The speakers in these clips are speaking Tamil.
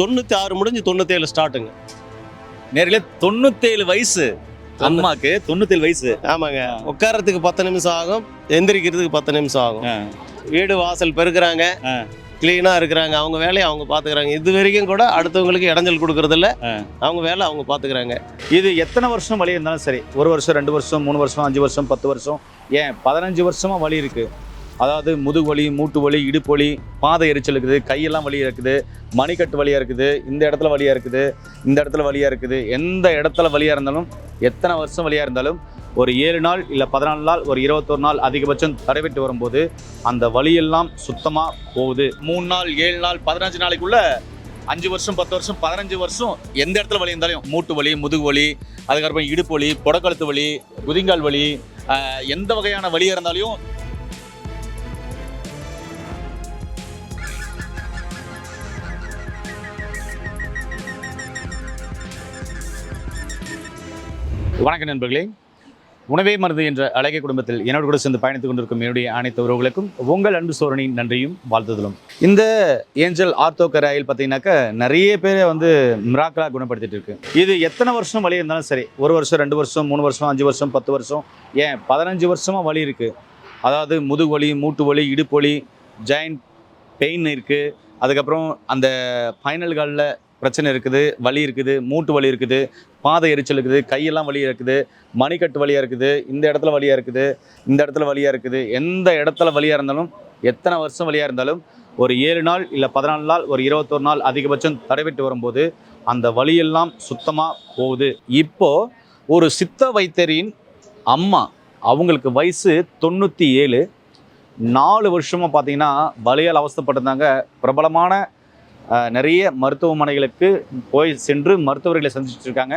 தொண்ணூற்றி ஆறு முடிஞ்சு தொண்ணூற்றேழு ஸ்டார்ட்டுங்க நேரில் தொண்ணூத்தேழு வயசு. அம்மாக்கு தொண்ணூத்தேழு வயசு. ஆமாங்க. உட்காரத்துக்கு பத்து நிமிஷம் ஆகும். எந்திரிக்கிறதுக்கு பத்து நிமிஷம் ஆகும். வீடு வாசல் பெருக்குறாங்க. க்ளீனாக இருக்கிறாங்க. அவங்க வேலையை அவங்க பார்த்துக்கிறாங்க. இது வரைக்கும் கூட அடுத்தவங்களுக்கு இடைஞ்சல் கொடுக்கறதில்ல. அவங்க வேலை அவங்க பார்த்துக்கிறாங்க. இது எத்தனை வருஷம் வலி இருந்தாலும் சரி. ஒரு வருஷம் ரெண்டு வருஷம் மூணு வருஷம் அஞ்சு வருஷம் பத்து வருஷம். ஏன்? பதினஞ்சு வருஷமா வலி இருக்கு. அதாவது முதுகு வலி மூட்டு வலி இடுப்பு வலி பாதை எரிச்சல் இருக்குது கையெல்லாம் வலியாக இருக்குது மணிக்கட்டு வலியாக இருக்குது இந்த இடத்துல வலியாக இருக்குது இந்த இடத்துல வலியாக இருக்குது எந்த இடத்துல வலியாக இருந்தாலும் எத்தனை வருஷம் வலியாக இருந்தாலும் ஒரு ஏழு நாள் இல்லை பதினாலு நாள் ஒரு இருபத்தொரு நாள் அதிகபட்சம் தடைவிட்டு வரும்போது அந்த வலியெல்லாம் சுத்தமாக போகுது. மூணு நாள் ஏழு நாள் பதினஞ்சு நாளைக்குள்ள அஞ்சு வருஷம் பத்து வருஷம் பதினஞ்சு வருஷம் எந்த இடத்துல வலி இருந்தாலும் மூட்டு வலி முதுகு வலி அதுக்கப்புறம் இடுப்பு வலி புடக்கழுத்து வலி குதிங்கால் வலி எந்த வகையான வலியாக இருந்தாலும் வணக்கம் நண்பர்களே. உணவே மருந்து என்ற அழகிய குடும்பத்தில் என்னோடு கூட சேர்ந்து பயணித்துக் கொண்டிருக்கும் என்னுடைய அனைத்து உறவுகளுக்கும் உங்கள் அன்பு சோரனின் நன்றியும் வாழ்த்துதலும். இந்த ஏஞ்சல் ஆர்த்தோ கராயில் பார்த்தீங்கன்னாக்கா நிறைய பேரை வந்து மிராக்கலாக குணப்படுத்திட்டு இருக்கு. இது எத்தனை வருஷம் வலி இருந்தாலும் சரி ஒரு வருஷம் ரெண்டு வருஷம் மூணு வருஷம் அஞ்சு வருஷம் பத்து வருஷம் ஏன் பதினஞ்சு வருஷமாக வலி இருக்குது அதாவது முதுகு வலி மூட்டு வலி இடுப்பு வலி ஜாயிண்ட் பெயின் இருக்குது அதுக்கப்புறம் அந்த ஃபைனல் காலில் பிரச்சனை இருக்குது வலி இருக்குது மூட்டு வலி இருக்குது பாதை எரிச்சல் இருக்குது கையெல்லாம் வலியாக இருக்குது மணிக்கட்டு வலியாக இருக்குது இந்த இடத்துல வலியாக இருக்குது இந்த இடத்துல வலியாக இருக்குது எந்த இடத்துல வலியாக இருந்தாலும் எத்தனை வருஷம் வலியாக இருந்தாலும் ஒரு ஏழு நாள் இல்லை பதினாலு நாள் ஒரு இருபத்தொரு நாள் அதிகபட்சம் தடைபெற்று வரும்போது அந்த வலியெல்லாம் சுத்தமாக போகுது. இப்போது ஒரு சித்த வைத்தியரின் அம்மா அவங்களுக்கு வயசு தொண்ணூற்றி ஏழு நாலு வருஷமாக பார்த்தீங்கன்னா வலியால் அவஸ்தைப்பட்டிருந்தாங்க. பிரபலமான நிறைய மருத்துவமனைகளுக்கு போய் சென்று மருத்துவர்களை சந்திச்சுட்டு இருக்காங்க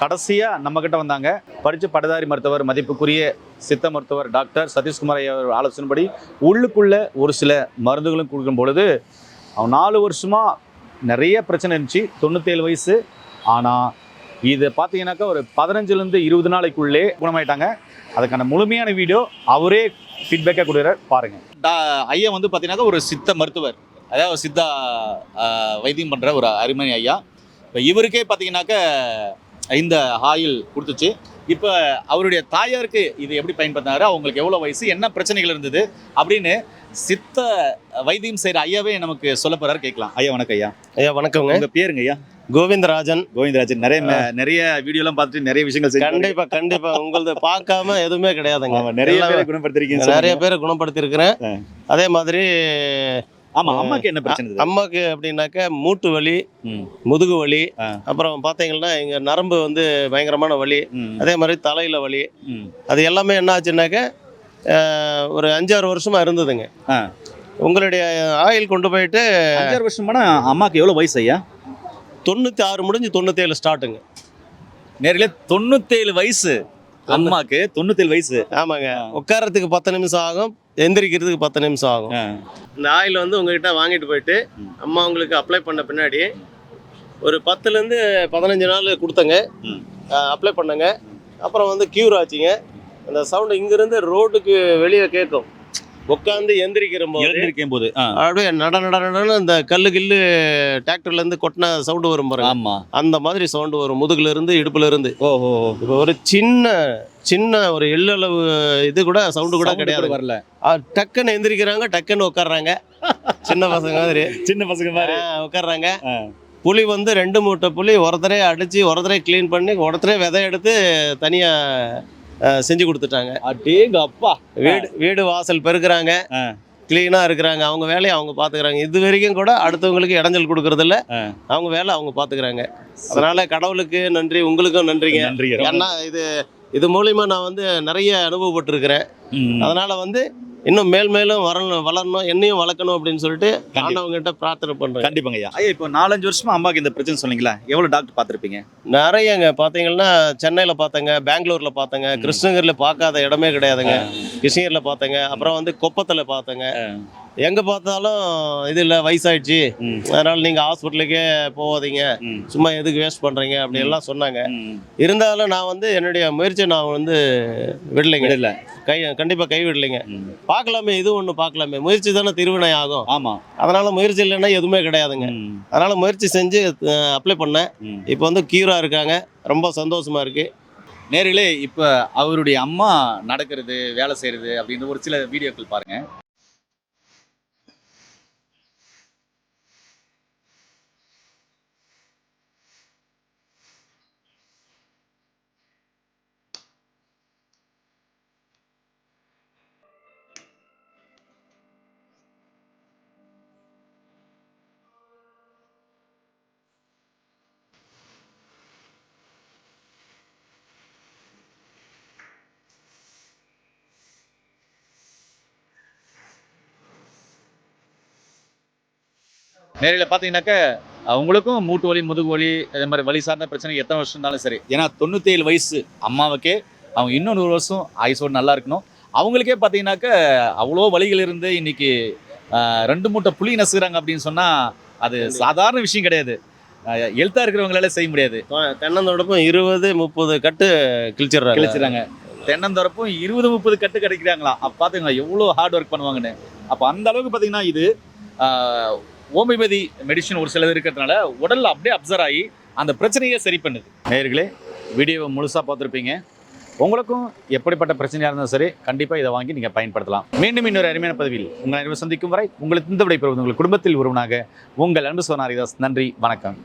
கடைசியாக நம்மக்கிட்ட வந்தாங்க. படித்த படதாரி மருத்துவர் மதிப்புக்குரிய சித்த மருத்துவர் டாக்டர் சதீஷ்குமார் ஐயாவர் ஆலோசனைப்படி உள்ளுக்குள்ளே ஒரு சில மருந்துகளும் கொடுக்கும் பொழுது அவன் நாலு வருஷமாக நிறைய பிரச்சனை இருந்துச்சு. தொண்ணூத்தேழு வயசு. ஆனால் இது பார்த்தீங்கன்னாக்கா ஒரு பதினஞ்சுலேருந்து இருபது நாளைக்குள்ளே குணமாயிட்டாங்க. அதுக்கான முழுமையான வீடியோ அவரே ஃபீட்பேக்காக கொடுக்குறார். பாருங்கள் ஐயா வந்து பார்த்தீங்கன்னாக்கா ஒரு சித்த மருத்துவர். அதாவது சித்தா வைத்தியம் பண்ணுற ஒரு அருமை ஐயா. இப்போ இவருக்கே பார்த்தீங்கன்னாக்கா இந்த ஆயில் கொடுத்துச்சு. இப்போ அவருடைய தாயாருக்கு இது எப்படி பயன்படுத்தினாரு அவங்களுக்கு எவ்வளோ வயசு என்ன பிரச்சனைகள் இருந்தது அப்படின்னு சித்த வைத்தியம் செய்கிற ஐயாவே நமக்கு சொல்ல போறாரு கேட்கலாம். ஐயா வணக்கம் ஐயா. ஐயா வணக்கங்க உங்க பேருங்க ஐயா. கோவிந்தராஜன். கோவிந்தராஜன் நிறைய நிறைய வீடியோலாம் பார்த்துட்டு நிறைய விஷயங்கள் செஞ்சு கண்டிப்பா கண்டிப்பா. உங்களது பார்க்காம எதுவுமே கிடையாதுங்க. நிறைய பேரை குணப்படுத்திருக்கீங்க நிறைய பேரை குணப்படுத்தியிருக்கிறேன். ஆ. அதே மாதிரி ஆமா அம்மாக்கு என்ன பிரச்சனை? அம்மாக்கு அப்படின்னாக்க மூட்டு வலி முதுகு வலி. அப்புறம் பார்த்தீங்கன்னா இங்க நரம்பு வந்து பயங்கரமான வலி அதே மாதிரி தலையில வலி. அது எல்லாமே என்ன ஆச்சுன்னாக்க ஒரு அஞ்சாறு வருஷமா இருந்ததுங்க. உங்களுடைய ஆயில் கொண்டு போயிட்டு அஞ்சாறு வருஷமானா அம்மாக்கு எவ்வளவு வயசு ஐயா? தொண்ணூத்தி ஆறு முடிஞ்சு தொண்ணூத்தேழு ஸ்டார்ட்டுங்க. நேரில தொண்ணூத்தேழு வயசு அம்மாக்கு தொண்ணூத்தேழு வயசு. ஆமாங்க. உட்காரத்துக்கு பத்து நிமிஷம் ஆகும். எந்திரிக்கிறதுக்கு பத்து நிமிஷம் ஆகும். இந்த ஆயில் வந்து உங்ககிட்ட வாங்கிட்டு போயிட்டு. அம்மா உங்களுக்கு அப்ளை பண்ண பின்னாடி ஒரு பத்துலேருந்து பதினஞ்சு நாள் கொடுத்தங்க. அப்ளை பண்ணங்க. அப்புறம் வந்து க்யூர் ஆச்சுங்க. அந்த சவுண்டு இங்கிருந்து ரோட்டுக்கு வெளியே கேட்கும். உட்காந்து எந்திரிக்கிற போது எழுந்திருக்கும் போது. அப்படியே நட நட நடன்னு இந்த கல்லு கில்லு டிராக்டர்ல இருந்து கொட்டின சவுண்டு வரும் பாருங்க. ஆமா. அந்த மாதிரி சவுண்டு வரும். முதுகுல இருந்து இடுப்புல இருந்து ஓஹோ. இப்போ ஒரு சின்ன சின்ன ஒரு எள்ளளவு இது கூட சவுண்டு கூட கிடையாது. வரல. டக்குன்னு எந்திரிக்கிறாங்க டக்குன்னு உட்கார்றாங்க. சின்ன பசங்க மாதிரி. சின்ன பசங்க மாதிரி. ஆ. புளி வந்து ரெண்டு மூட்டை புளி ஒருத்தரே அடிச்சு ஒருத்தரே க்ளீன் பண்ணி ஒருத்தரே விதை எடுத்து தனியா ஆ, செஞ்சு கொடுத்துட்டாங்க. அடேங்க அப்பா. வீடு வீடு வாசல் பெருக்குறாங்க. ஆ. கிளீனா இருக்கிறாங்க. அவங்க வேலையை அவங்க பாத்துக்கிறாங்க. இது வரைக்கும் கூட அடுத்தவங்களுக்கு இடைஞ்சல் கொடுக்கறதில்ல. அவங்க வேலை அவங்க பாத்துக்கிறாங்க. அதனால கடவுளுக்கு நன்றி உங்களுக்கும் நன்றிங்க. நன்றி ஏன்னா இது இது மூலியமா நான் வந்து நிறைய அனுபவப்பட்டிருக்கிறேன். அதனால வந்து இன்னும் மேல் மேலும் வரணும் வளரணும் என்னையும் வளர்க்கணும் அப்படின்னு சொல்லிட்டு ஆண்டவங்கிட்ட பிரார்த்தனை பண்றேன். கண்டிப்பாங்க ஐயா. ஐயா இப்போ நாலஞ்சு வருஷமா அம்மாக்கு இந்த பிரச்சனை சொன்னீங்களா? எவ்வளவு டாக்டர் பார்த்திருப்பீங்க? நிறையங்க. பாத்தீங்கன்னா சென்னையில பார்த்தேங்க பெங்களூர்ல பார்த்தேங்க கிருஷ்ணகிரில பார்க்காத இடமே கிடையாதுங்க. கிருஷ்ணகிரில பார்த்தேங்க அப்புறம் வந்து கொப்பத்துல பார்த்தேங்க. எங்கே பார்த்தாலும் இது இல்லை வயசாயிடுச்சு. அதனால் நீங்கள் ஹாஸ்பிட்டலுக்கே போகாதீங்க. ம். சும்மா எதுக்கு வேஸ்ட் பண்ணுறீங்க அப்படி எல்லாம் சொன்னாங்க. இருந்தாலும் நான் வந்து என்னுடைய முயற்சியை நான் வந்து விடலைங்க. விடல. கை கண்டிப்பாக கை விடலைங்க. பார்க்கலாமே இது ஒன்று பார்க்கலாமே. முயற்சி தானே திருவினை ஆகும். ஆமா. அதனால் முயற்சி இல்லைன்னா எதுவுமே கிடையாதுங்க. அதனால் முயற்சி செஞ்சு அப்ளை பண்ணேன். இப்போ வந்து கியூராக இருக்காங்க. ரொம்ப சந்தோஷமாக இருக்குது நேர்களே இப்போ அவருடைய அம்மா நடக்கிறது வேலை செய்யறது அப்படின்னு ஒரு சில வீடியோக்கள் பாருங்க. நேரில் பார்த்தீங்கன்னாக்க அவங்களுக்கும் மூட்டு வலி முதுகு வலி இதே மாதிரி வலி சார்ந்த பிரச்சனை எத்தனை வருஷம் இருந்தாலும் சரி. ஏன்னா தொண்ணூத்தேழு வயசு அம்மாவுக்கே அவங்க இன்னும் நூறு வருஷம் ஆயுசோடு நல்லா இருக்கணும். அவங்களுக்கே பார்த்தீங்கன்னாக்க அவ்வளோ வலிகள் இருந்து இன்னைக்கு ரெண்டு மூட்டை புளி நசுகிறாங்க அப்படின்னு சொன்னால் அது சாதாரண விஷயம் கிடையாது. எழுத்தாக இருக்கிறவங்களால செய்ய முடியாது. தென்னந்தோடப்பும் இருபது முப்பது கட்டு கிழிச்சிடுறாங்க. கிழிச்சிடுறாங்க. தென்னந்தரப்பும் இருபது முப்பது கட்டு கிடைக்கிறாங்களா அப்போ பார்த்துங்க எவ்வளோ ஹார்ட் ஒர்க் பண்ணுவாங்கன்னு. அப்போ அந்த அளவுக்கு பார்த்தீங்கன்னா இது ஹோமியோபதி மெடிசன் ஒரு சிலது இருக்கிறதுனால உடலில் அப்படியே அப்சர்வ் ஆகி அந்த பிரச்சனையே சரி பண்ணுது. நேயர்களே வீடியோவை முழுசாக பார்த்துருப்பீங்க. உங்களுக்கும் எப்படிப்பட்ட பிரச்சனையாக இருந்தாலும் சரி கண்டிப்பாக இதை வாங்கி நீங்கள் பயன்படுத்தலாம். மீண்டும் இன்னொரு அருமையான பதவியில் உங்களை அறிவு சந்திக்கும் வரை உங்களுக்கு இந்த விடைபெறுவது உங்கள் குடும்பத்தில் ஒருவனாக உங்கள் அன்பு சோனாரிதாஸ். நன்றி வணக்கம்.